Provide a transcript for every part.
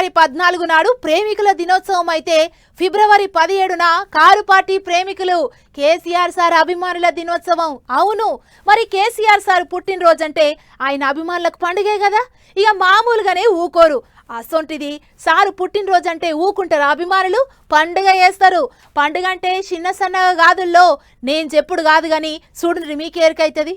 ఫిబ్రవరి పద్నాలుగు నాడు ప్రేమికుల దినోత్సవం అయితే ఫిబ్రవరి పదిహేడున కారు పార్టీ ప్రేమికులు కేసీఆర్ సార్ అభిమానుల దినోత్సవం. అవును మరి కేసీఆర్ సార్ పుట్టినరోజంటే ఆయన అభిమానులకు పండుగే కదా? ఇక మామూలుగానే ఊకోరు. అసొంటిది సారు పుట్టినరోజంటే ఊకుంటారు అభిమానులు పండుగ చేస్తారు. పండుగ అంటే చిన్న సన్నగా కాదుల్లో నేను చెప్పుడు కాదు కానీ చూడండి మీకేరికైతుంది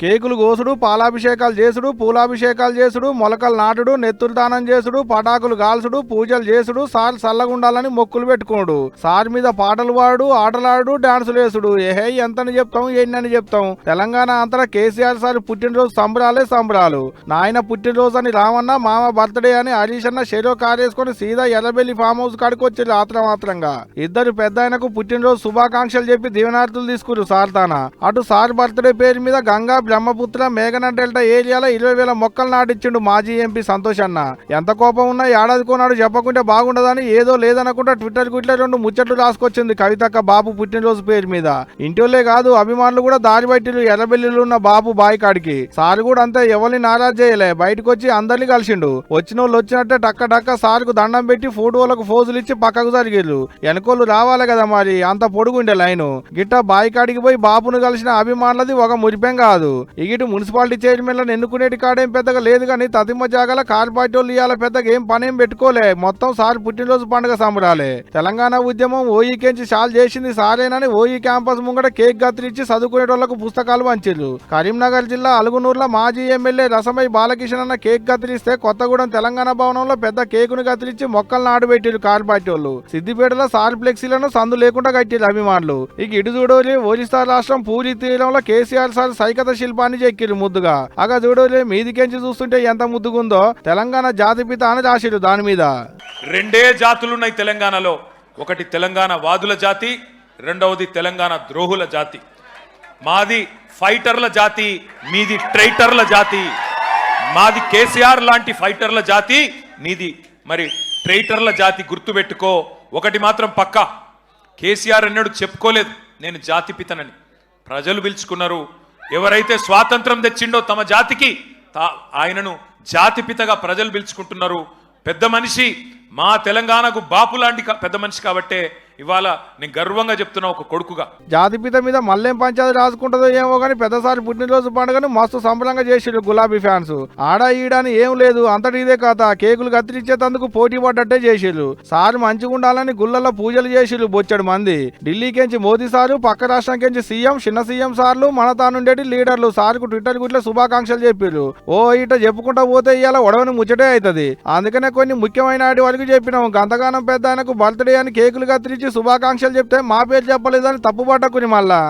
కేకులు కోసుడు పాలాభిషేకాలు చేసుడు పూలాభిషేకాలు చేసుడు మొలకలు నాటుడు నెత్తులు దానం చేసుడు పటాకులు గాల్సుడు పూజలు చేసుడు సార్ చల్లగుండాలని మొక్కులు పెట్టుకోడు సార్ మీద పాటలు పాడు ఆటలాడు డాన్సులు వేసుడు. ఏహే ఎంతని చెప్తాం ఎన్నని చెప్తాం? తెలంగాణ అంతటా కేసీఆర్ సార్ పుట్టినరోజు సంబరాలే సంబరాలు. నాయన పుట్టినరోజు అని రామన్న మామ బర్త్డే అని హరీష్ అన్న షెరో కారేసుకొని సీదా ఎర్రబెల్లి ఫామ్ హౌస్ కాడికి వచ్చారు ఆత్రమాత్రంగా ఇద్దరు పెద్ద ఆయనకు పుట్టినరోజు శుభాకాంక్షలు చెప్పి దీవెనార్థులు తీసుకురు సార్ తాన. అటు సార్ బర్త్డే పేరు మీద గంగా బ్రహ్మపుత్ర మేఘన డెల్టా ఏరియాలో ఇరవై వేల మొక్కలు నాటిచ్చిండు మాజీ ఎంపీ సంతోష్ అన్న. ఎంత కోపం ఉన్నా ఏడాది కోనాడు చెప్పకుంటే బాగుండదని ఏదో లేదనకుండా ట్విట్టర్ ఇట్లా రెండు ముచ్చట్లు రాసుకొచ్చింది కవితక్క బాబు పుట్టినరోజు పేరు మీద. ఇంటోళ్ళే కాదు అభిమానులు కూడా దారి బయటిలు ఎర్రబెల్లిలు ఉన్న బాబు బాయికాడికి సార్ కూడా అంతే ఎవరిని నారాజ్ చేయలే బయటకు వచ్చి అందరినీ కలిసిండు. వచ్చిన వాళ్ళు వచ్చినట్టే టక్క టక్క సార్కు దండం పెట్టి ఫోటోలకు ఫోజులు ఇచ్చి పక్కకు జరిగిర్రు. వెనకోళ్ళు రావాలి కదా మరి అంత పొడుగుండే లైను. గిట్ట బాయికాడికి పోయి బాబును కలిసిన అభిమానులది ఒక మురిపెం కాదు. ఇగిటి మున్సిపాలిటీ చైర్మన్లను ఎన్నుకునేటి కాడేం పెద్దగా లేదు కానీ తదిమ జాగాల కార్ వాళ్ళు ఇవాళ పెద్దగా ఏం పనేం పెట్టుకోలే. మొత్తం సార్ పుట్టినరోజు పండుగ సంబరాలే. తెలంగాణ ఉద్యమం ఓఈకెంచి షాల్ చేసింది సారేనని ఓఈ క్యాంపస్ ముంగట కేక్ కత్తిరించి చదువుకునేటోళ్ళకు పుస్తకాలు పంచిర్రు. కరీంనగర్ జిల్లా అలుగునూరులో మాజీ ఎమ్మెల్యే రసమై బాలకిషన్ అన్న కేక్ కత్తిరిస్తే కొత్తగూడెం తెలంగాణ భవనంలో పెద్ద కేకును కత్తిరించి మొక్కలు నాటుబెట్టిరు కార్ వాళ్ళు సిద్దిపేటలో సార్ ఫ్లెక్సీలను సందు లేకుండా కట్టిరు అభిమానులు. ఇక ఇటు చూడోలి ఒరిస్సా రాష్ట్రం పూరి తీరంలో కేసీఆర్ సార్ సైకత శిల్పాన్ని చెక్కిరు ముద్దుగా. అగ చూడలే మీదికెంచి చూస్తుంటే ఎంత ముద్దుగుందో తెలంగాణ జాతిపిత అని రాసిరు దాని మీద. రెండే జాతులున్నాయి తెలంగాణలో. ఒకటి తెలంగాణ వాదుల జాతి రెండవది తెలంగాణ ద్రోహుల జాతి. మాది ఫైటర్ల జాతి మీది ట్రైటర్ల జాతి. మాది కేసీఆర్ లాంటి ఫైటర్ల జాతి నీది మరి ట్రైటర్ల జాతి గుర్తుపెట్టుకో. ఒకటి మాత్రం పక్క. కేసీఆర్ అన్నాడు చెప్పుకోలేదు. నేను జాతి పితనని. ప్రజలు పిలుచుకున్నారు ఎవరైతే స్వాతంత్రం తెచ్చిండో తమ జాతికి ఆయనను జాతిపితగా ప్రజలు పిలుచుకుంటున్నారు. పెద్ద మనిషి మా తెలంగాణకు బాపు లాంటి పెద్ద మనిషి కాబట్టే ఇవాళ నేను గర్వంగా చెప్తున్నా ఒక కొడుకుగా. జాతిపిత మీద మళ్ళేం పంచాయతీ రాసుకుంటుందో ఏమో కానీ పెద్దసారి పుట్టినరోజు పండుగను మస్తు సంబరంగా చేసిరు గులాబీ ఫ్యాన్స్. ఆడ ఈడని ఏం లేదు అంతటి ఇదే కాత కేకులు కత్తిరించేందుకు పోటీ పడ్డట్టే చేసారు సార్ మంచిగా ఉండాలని గుళ్ళల్లో పూజలు చేసిర్రు బొచ్చడు మంది. ఢిల్లీకెంచి మోదీ సారు పక్క రాష్ట్రంకెంచి సీఎం చిన్న సీఎం సార్లు మన తానుండేటి లీడర్లు. సార్కు ట్విట్టర్ గుట్ల శుభాకాంక్షలు చెప్పిర్రు. ఓ ఇట చెప్పుకుంటా పోతే ఇవాళ ఒడవని ముచ్చటే అవుతుంది అందుకనే కొన్ని ముఖ్యమైన వారికి వరకు చెప్పినాము. గంతగానం పెద్ద ఆయనకు బర్త్డే అని కేకులు కత్తిరించి శుభాకాంక్షలు చెప్తే మా పేరు చెప్పలేదని తప్పుపట్టకుని మళ్ళా.